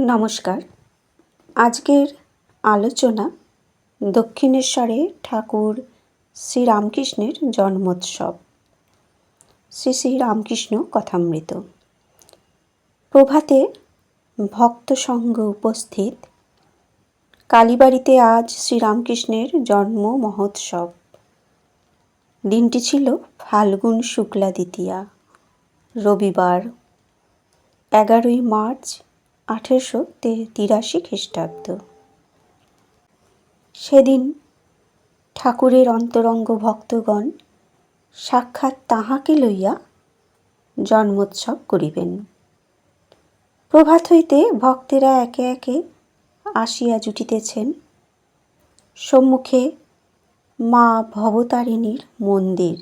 নমস্কার। আজকের আলোচনা দক্ষিণেশ্বরে ঠাকুর শ্রীরামকৃষ্ণের জন্মোৎসব। শ্রী শ্রীরামকৃষ্ণ কথামৃত। প্রভাতে ভক্ত সঙ্গ উপস্থিত। কালীবাড়িতে আজ শ্রীরামকৃষ্ণের জন্ম মহোৎসব। দিনটি ছিল ফাল্গুন শুক্লা দ্বিতীয়া, রবিবার, এগারোই মার্চ আঠেরোশো তিরাশি খ্রিস্টাব্দ। সেদিন ঠাকুরের অন্তরঙ্গ ভক্তগণ সাক্ষাৎ তাহাকে লইয়া জন্মোৎসব করিবেন। প্রভাত হইতে ভক্তেরা একে একে আসিয়া জুটিতেছেন। সম্মুখে মা ভবতারিণীর মন্দির।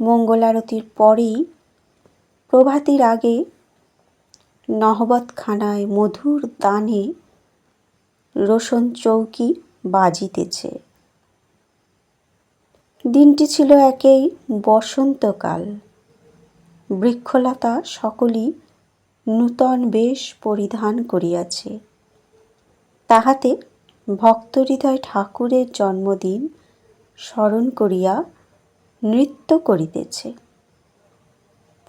মঙ্গলারতির পরেই প্রভাতির আগে নহবতখানায় মধুর দানে রোশন চৌকি বাজিতেছে। দিনটি ছিল একেই বসন্তকাল। বৃক্ষলতা সকলই নূতন বেশ পরিধান করিয়াছে। তাহাতে ভক্তহৃদয় ঠাকুরের জন্মদিন স্মরণ করিয়া নৃত্য করিতেছে।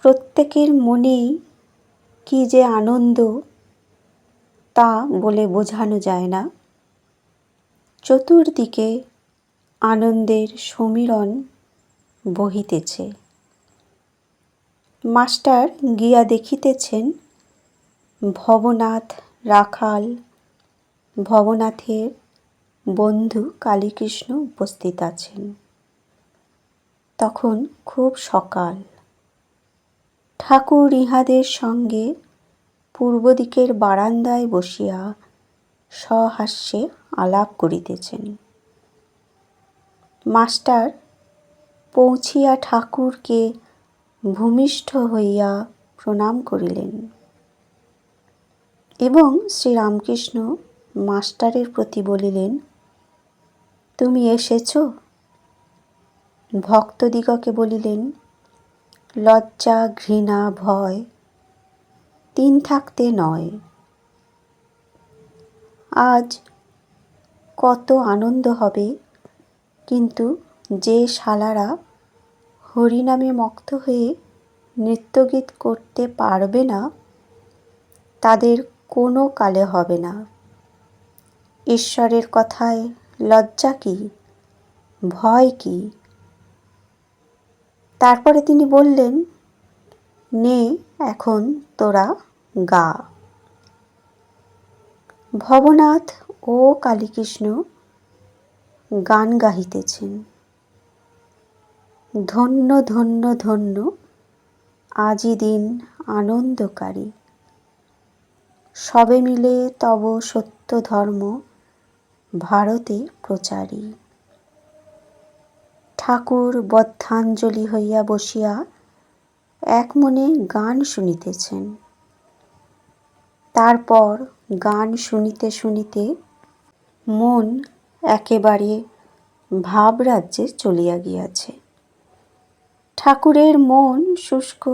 প্রত্যেকের মনেই কি যে আনন্দ তা বলে বোঝানো যায় না। চতুর্দিকে আনন্দের সমীরণ বহিতেছে। মাস্টার গিয়া দেখিতেছেন ভবনাথ রাখাল, ভবনাথের বন্ধু কালীকৃষ্ণ উপস্থিত আছেন। তখন খুব সকাল। ঠাকুর ইহাদের সঙ্গে পূর্ব দিকের বারান্দায় বসিয়া সহাস্যে আলাপ করিতেছেন। মাস্টার পৌঁছিয়া ঠাকুরকে ভূমিষ্ঠ হইয়া প্রণাম করিলেন এবং শ্রীরামকৃষ্ণ মাস্টারের প্রতি বলিলেন, তুমি এসেছ? ভক্তদিগকে বলিলেন লজ্জা, ঘৃণা, ভয়, তিন থাকতে নয়। আজ কত আনন্দ হবে, কিন্তু যে শালারা হরিনামে মক্ত হয়ে নৃত্যগীত করতে পারবে না, তাদের কোনো কালে হবে না। ঈশ্বরের কথায় লজ্জা কি, ভয় কি? তারপরে তিনি বললেন, নে এখন তোরা গা। ভবনাথ ও কালীকৃষ্ণ গান গাহিতেছেন। ধন্য ধন্য ধন্য, আজি দিন আনন্দকারী। সবে মিলে তব সত্য ধর্ম ভারতে প্রচারী। ঠাকুর বদ্ধাঞ্জলি হইয়া বসিয়া এক মনে গান শুনিতেছেন। তারপর গান শুনিতে শুনিতে মন একেবারে ভাবরাজ্যে চলিয়া গিয়াছে। ঠাকুরের মন শুষ্ক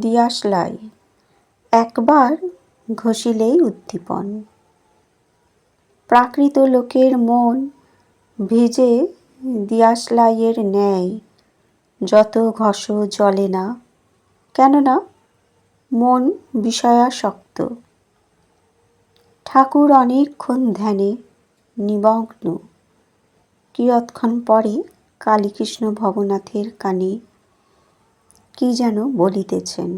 দিয়াশলাই একবার ঘষিলেই উদ্দীপন। প্রাকৃত লোকের মন ভিজে দিয়াশলাইয়ের ন্যায় যত ঘষ জলে না। কেননা মন বিষয়াসক্ত। ঠাকুর অনেকক্ষণ ধ্যানে নিমগ্ন। কিয়ৎক্ষণ পরে কালীকৃষ্ণ ভবনাথের কানে কি যেন বলিতেছেন,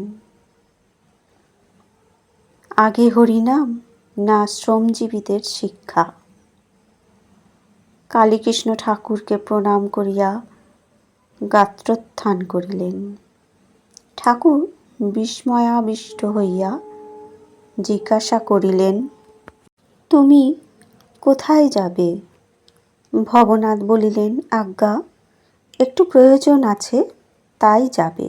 আগে হরিনাম না শ্রমজীবীদের শিক্ষা? কালীকৃষ্ণ ঠাকুরকে প্রণাম করিয়া গাত্রোত্থান করিলেন। ঠাকুর বিস্ময়াবিষ্ট হইয়া জিজ্ঞাসা করিলেন, তুমি কোথায় যাবে? ভবনাথ বলিলেন, আজ্ঞা, একটু প্রয়োজন আছে, তাই যাবে।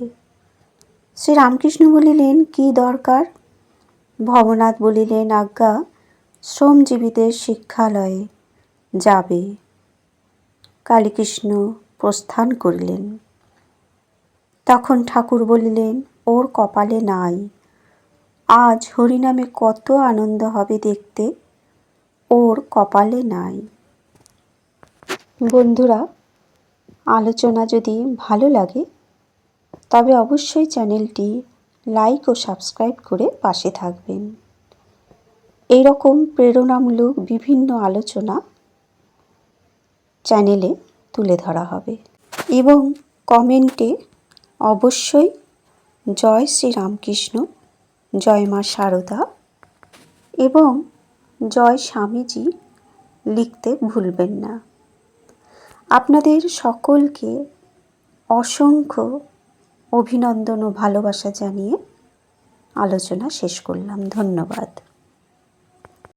শ্রীরামকৃষ্ণ বলিলেন, কি দরকার? ভবনাথ বলিলেন, আজ্ঞা, শ্রমজীবীদের শিক্ষালয়ে যাবে। কালীকৃষ্ণ প্রস্থান করিলেন। তখন ঠাকুর বলিলেন, ওর কপালে নাই। আজ হরিনামে কত আনন্দ হবে দেখতে। ওর কপালে নাই। বন্ধুরা, আলোচনা যদি ভালো লাগে, তবে অবশ্যই চ্যানেলটি লাইক ও সাবস্ক্রাইব করে পাশে থাকবেন। এই রকম প্রেরণামূলক বিভিন্ন আলোচনা চ্যানেলে তুলে ধরা হবে এবং কমেন্টে অবশ্যই জয় শ্রীরামকৃষ্ণ, জয় মা শারদা এবং জয় স্বামীজি লিখতে ভুলবেন না। আপনাদের সকলকে অসংখ্য অভিনন্দন ও ভালোবাসা জানিয়ে আলোচনা শেষ করলাম। ধন্যবাদ।